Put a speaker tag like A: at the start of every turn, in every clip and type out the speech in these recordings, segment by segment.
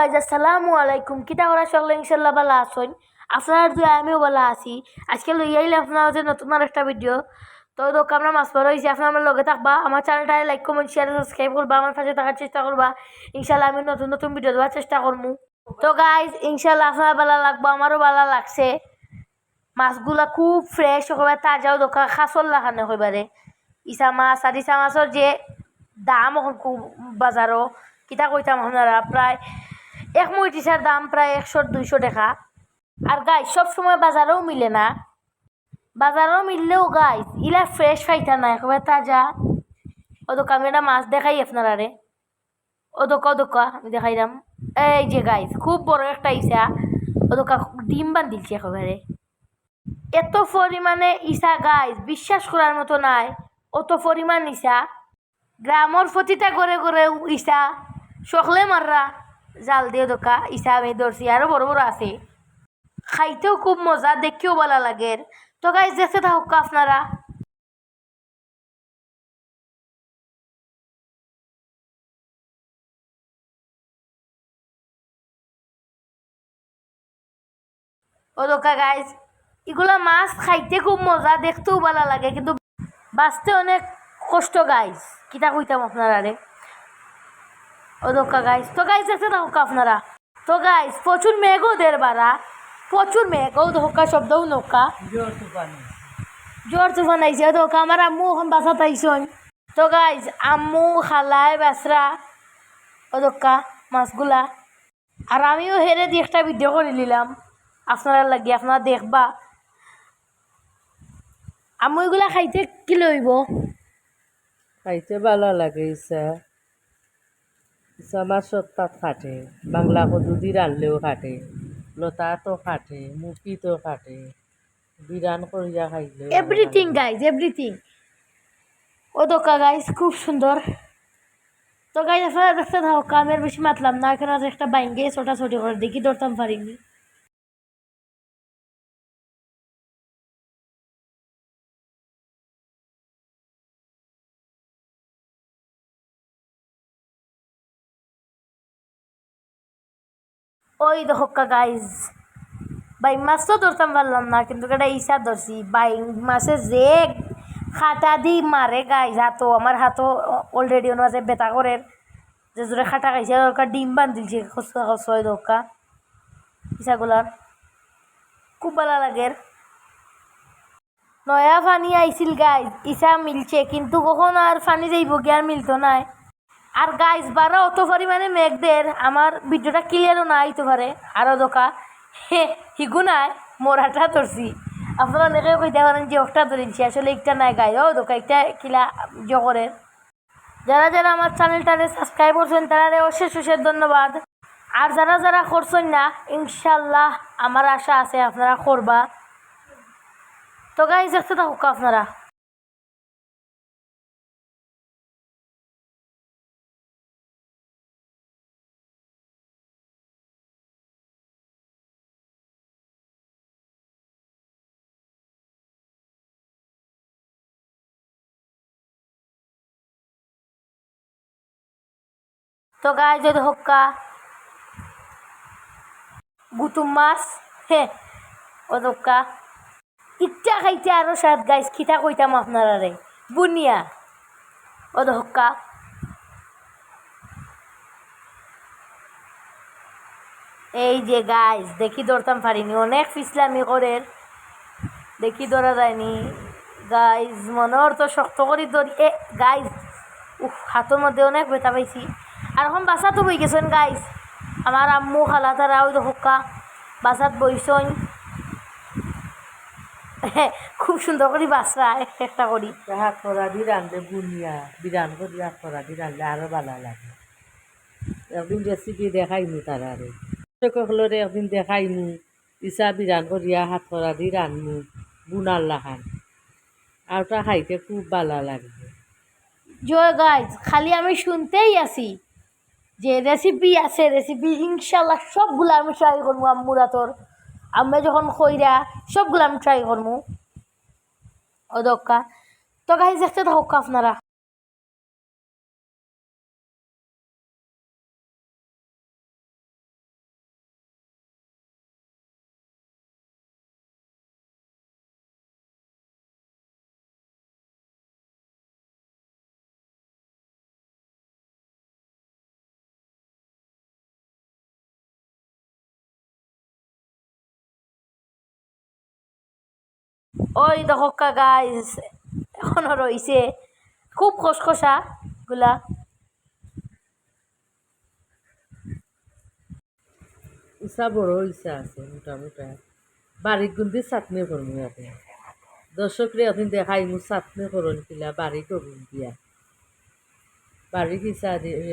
A: Guys আসসালামু আলাইকুম কিতা করা সকলে ইনশাল্লাহ ভালো আসুন আপনার দুই, আমিও ভালো আছি। আজকে লই আইলে আপনার হচ্ছে নতুন আর একটা ভিডিও তো দোক আমরা মাছ পর হয়েছি আপনার আমার লগে থাকবা আমার চ্যানেলটায় লাইক কমেন্ট শেয়ার সাবস্ক্রাইব করবা আমার পাশে থাকার চেষ্টা করবা ইনশাল্লাহ আমি নতুন নতুন ভিডিও দেওয়ার চেষ্টা করব তো গাইজ ইনশাল্লাহ আপনার ভালো লাগবো আমারও ভালো লাগছে। মাছগুলা খুব ফ্রেশ হইবা তাজাও দোকান খাসল লাগানো হইবারে ইসা মাছ আর ইসা মাছের যে দাম এখন খুব বাজারও কিতা কইতাম আপনারা প্রায় এক মইটিসার দাম প্রায় একশো দুইশো টাকা। আর গাই সব সময় বাজারেও মিলে না। বাজারেও মিললেও গাই ইলা ফ্রেশ খাইতা না একেবারে তাজা। আমি একটা মাছ দেখাই আপনারা রে ও দোকা ও দোকা আমি দেখাইলাম এই যে গাইস খুব বড় একটা ইসা ও দোকা ডিম বান্ধিলছে একেবারে এত পরিমাণে ইসা গাইস বিশ্বাস করার মতো নাই। অত পরিমাণ ইসা গ্রামর প্রতিটা করে করে ইসা সকলে মাররা জাল দিয়ে দোকা ইসা ধরছি আরও বড় বড় আছে। খাইতেও খুব মজা দেখতেও ভালো লাগে। তো গাইস দেখতে থাকুক আপনারা। ও দোকা গাইস এগুলা মাছ খাইতে খুব মজা, দেখতেও ভালো লাগে, কিন্তু বাঁচতে অনেক কষ্ট গাইস কিতা কইতাম আপনারা রে? ও দোকা গাইস তো গাইস দেখতে থাকুক আপনারা। তো গাইস প্রচুর মেঘও দের বাড়া। প্রচুর মেঘ ও ধোকা শব্দও নৌকা জোর তুফান আইছে ও ধোকা আমার আম্মু ওখান বাসা তাইছন তো গাইস আম্মু খালাই বাসরা ও মাছগুলা। আর আমিও হেরে দিয়ে একটা ভিডিও করে নিলাম। আপনারা লাগি আপনারা দেখবা। আম্মু এগুলা খাইতে কি লইব
B: খাইতে ভালো লাগে ইচ্ছা। ইচ্ছা সত্তাত তাত খাটে বাংলা কদুদি রানলেও খাটে লতা তো খাটে মুখি তো খাটে বিরান করিয়া খাইলে
A: এভরিথিং গাইজ এভরিথিং ও দোকা গাইজ খুব সুন্দর তো গাইজ আপনারা দেখতে থাকো কামের বেশি মাতলাম না এখানে একটা বাইঙ্গে ছোটা ছোটি করে দেখি ধরতাম পারিনি ওই দেখো গাইজ বাই মাছ তো ধরতাম পারলাম না কিন্তু এটা ইসা ধরছি বাই মাছে যে খাটা দি মারে গাইজ হাতও আমার হাতও অলরেডি ওর মাঝে বেতা করে যে জোরে খাটা খাইছে ওর ডিম বান্ধিলছে খসা খসয় দোকা ইসাগুলার খুব ভালো লাগে নয়া ফানি আইছিল গাইজ ইসা মিলছে কিন্তু কখন আর ফানি যাইব কি আর মিলতো নাই আর গাইজ বারা অত পরিমাণে মেঘদের। আমার ভিডিওটা ক্লিয়ারও না আইতে পারে আরও দোকা হে হিগু নাই মোরাটা ধরছি। আপনারা অনেকে কইতে পারেন যে একটা ধরেছি। আসলে একটা নাই গাই ও দোকা একটা কিলা জ জগরে যারা যারা আমার চ্যানেলটারে সাবস্ক্রাইব করছেন তারা অশেষ অশেষ ধন্যবাদ। আর যারা যারা করছেন না ইনশাল্লাহ আমার আশা আছে আপনারা করবা। তো গাইজ দেখতে থাকুক আপনারা। তো গায়ে যদি হক্কা গুতুম মাছ, হে, ও দক্কা ইচ্ছা খাইতে আরও সাত গাইস খিতা কইতাম আপনারা বুনিয়া। ও হক্কা। এই যে গাইস দেখি ধরতাম পারিনি অনেক ফিসলামি করে দেখি ধরা যায়নি। গাইজ মনের তো শক্ত করি ধরি এ গাইজ উফ হাতের মধ্যে অনেক ব্যথা পাইছি। আর এখন বাসাত বই গেছেন গাইস আমার আম্মু খালা তারা ওই হোক্কা বাসাত বইছন খুব সুন্দর করে বাসরা একটা করি
B: হাত করা দি রানলে বুনিয়া। বিরান করি হাত করা দি রানলে আরও ভালো লাগে। একদিন রেসিপি দেখাইমু তারারে সকলরে একদিন দেখাইমু। ইচ্ছা বিরান করিয়া হাত করা দি রানমু বুনার লাখান আর ওটা খাইতে খুব ভালো লাগবে
A: জয় গাইজ খালি আমি শুনতেই আছি। যে রেসিপি আছে রেসিপি ইনশাল্লাহ সবগুলো আমি ট্রাই করব আম্মুরা তোর আমি যখন খইরা, সবগুলো আমি ট্রাই করব। অদক্কা। দক্কা তো গাইজ দেখতে থাকুক আপনারা। ওই দেখো গাইস এখনও রইছে। খুব খসখসা গুলা।
B: ইচ্ছা বড় ইচ্ছা আছে মোটামুটা বাড়ির গুন্দি চাটনি করব আপনি। দর্শকরে আপনি দেখাই মু চাটনি করুন কিলা বাড়ি করুন দিয়া। বাড়ি কিসা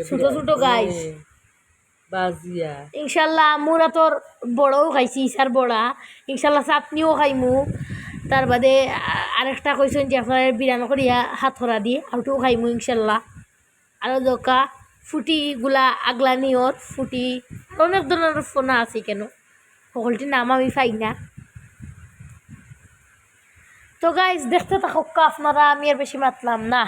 A: ছোট ছোট গাইস।
B: বাজিয়া।
A: ইনশাল্লাহ মোরা তোর বড়ও খাইছি ইসার বড়া। ইনশাল্লাহ চাটনিও খাইমু। তার বাদে আরেকটা কইছেন যে আপনার বিরান করিয়া হাত ধরা দিয়ে আউটাও খাইমু ইনশাল্লাহ। আরও দোকা ফুটিগুলা আগলানি ওর ফুটি অনেক ধরনের ফোনা আছে কেন? সকলটির নাম আমি পাই না। তো গাইজ দেখতে থাকুক আপনারা, আমি আর বেশি মাতলাম না।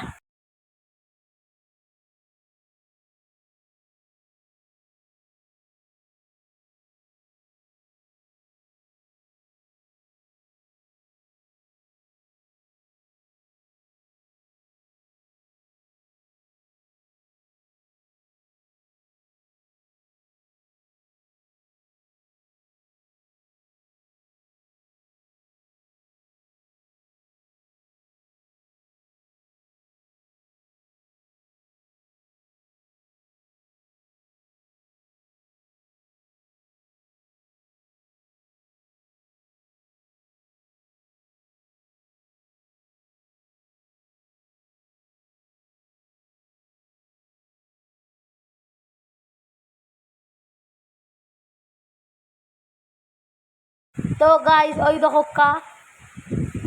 A: তো গাইজ ওই দেখো কা।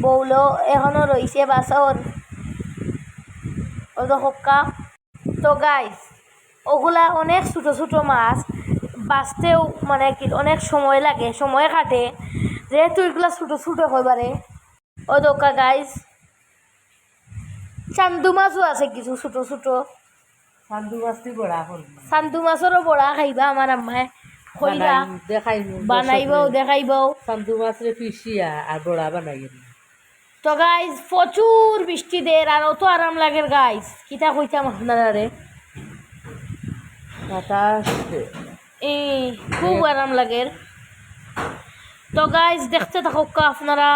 A: বৌলো এখনও রয়েছে বাসর ওই দেখো কা। তো গাইজ ওগুলা অনেক ছোটো ছোটো মাছ। বাঁচতেও মানে কি অনেক সময় লাগে সময় কাটে। যেহেতু এগুলা ছোটো ছোটো হইবারে ও দোকা গাইজ চান্দু মাছও আছে কিছু ছোটো ছোটো।
B: সান্দু মাছটি বড়া
A: চান্দু মাছরও বড়া খাইবা আমার আম্মায় কইরা
B: দেখাই
A: বানাইবাও দেখাইবাও
B: সান্দু মাছরে পিসিয়া আর বড়া বানাই
A: তো গাইজ প্রচুর বৃষ্টি দের আর অত আরাম লাগে গাইজ কিতা কইতাম আপনারা রে
B: বাতাস
A: খুব আরাম লাগে। তো গাইজ দেখতে থাকুক কা আপনারা।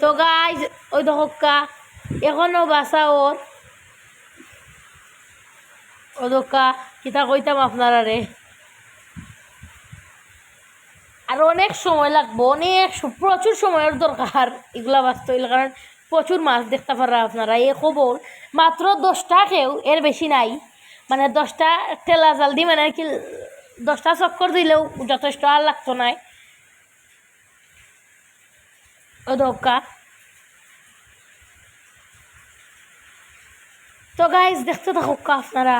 A: তো গাইজ ওই দেখুক কা, এখনও বাসা ওর। ও দোকা কিতা কইতাম আপনারা রে। আর অনেক সময় লাগবো, অনেক প্রচুর সময়ের দরকার এগুলা বাঁচতে হইলে, কারণ প্রচুর মাছ দেখতে পারা আপনারা, এ খবর মাত্র দশটা খেও এর বেশি নাই। মানে দশটা টেলা জাল দি মানে কি দশটা চক্কর দিলেও যথেষ্ট আর লাগতো নাই। ও ধক্কা তো গাইজ দেখতে থাকুক আপনারা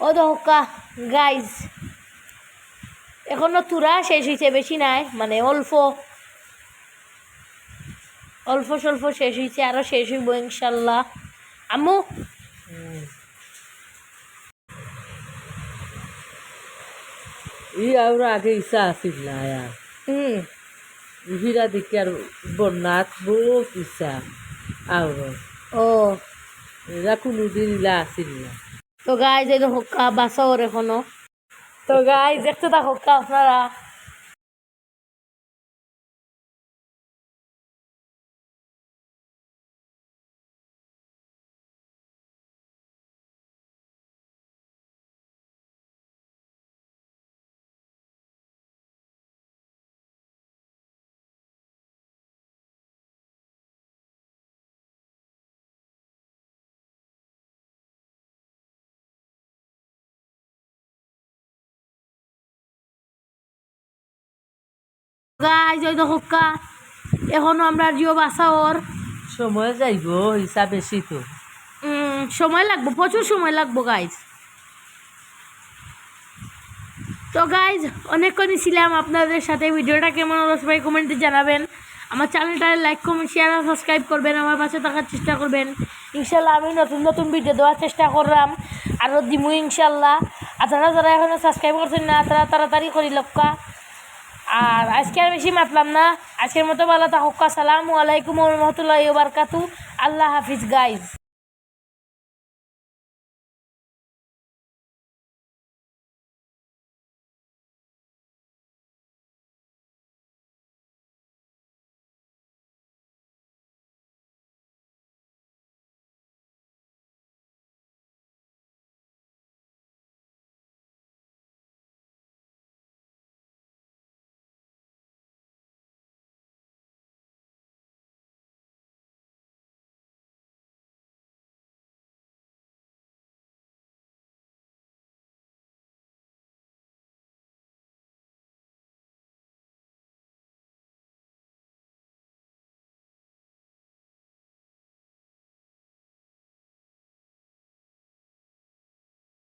A: ও দহকা গাইজ এখনও তুরা শেষ হয়েছে বেশি নাই মানে অল্প। অল্প স্বল্প শেষ হয়েছে আরও শেষ হইব ইনশাল্লাহ। আম্মু?
B: ই আর আগে ইচ্ছা আছিল না আর
A: হুম।
B: ইহিরা দেখি আর বন্যাত বহুত ইচ্ছা আর
A: ও।
B: এরা কোনোদিন ইলা আছিল না।
A: তো গাইজ এই হক্কা বাসাওর এখনও। তো গাইজ দেখতে থাকো আপনারা গাইজ ওই হক্কা। এখনও আমরা জিও বাসাওর।
B: সময় যাইব ইচ্ছা বেশি তো।
A: সময় লাগবো প্রচুর সময় লাগবো গাইজ তো গাইজ অনেকক্ষণই ছিলাম আপনাদের সাথে। ভিডিওটা কেমন হলো সবাই কমেন্টে জানাবেন। আমার চ্যানেলটা লাইক কমেন্ট শেয়ার আর সাবস্ক্রাইব করবেন। আমার পাশে থাকার চেষ্টা করবেন। ইনশাল্লাহ আমি নতুন নতুন ভিডিও দেওয়ার চেষ্টা করলাম। আরও দিমু ইনশাল্লাহ আপনারা যারা এখনও সাবস্ক্রাইব করছেন না তারা তাড়াতাড়ি করি লক্কা। আর আজকে আর বেশি মাতলাম না। আজকের মতো ভালো থাকুক। আসসালামু আলাইকুম রহমতুল্লাহ বারকাতু আল্লাহ হাফিজ গাইজ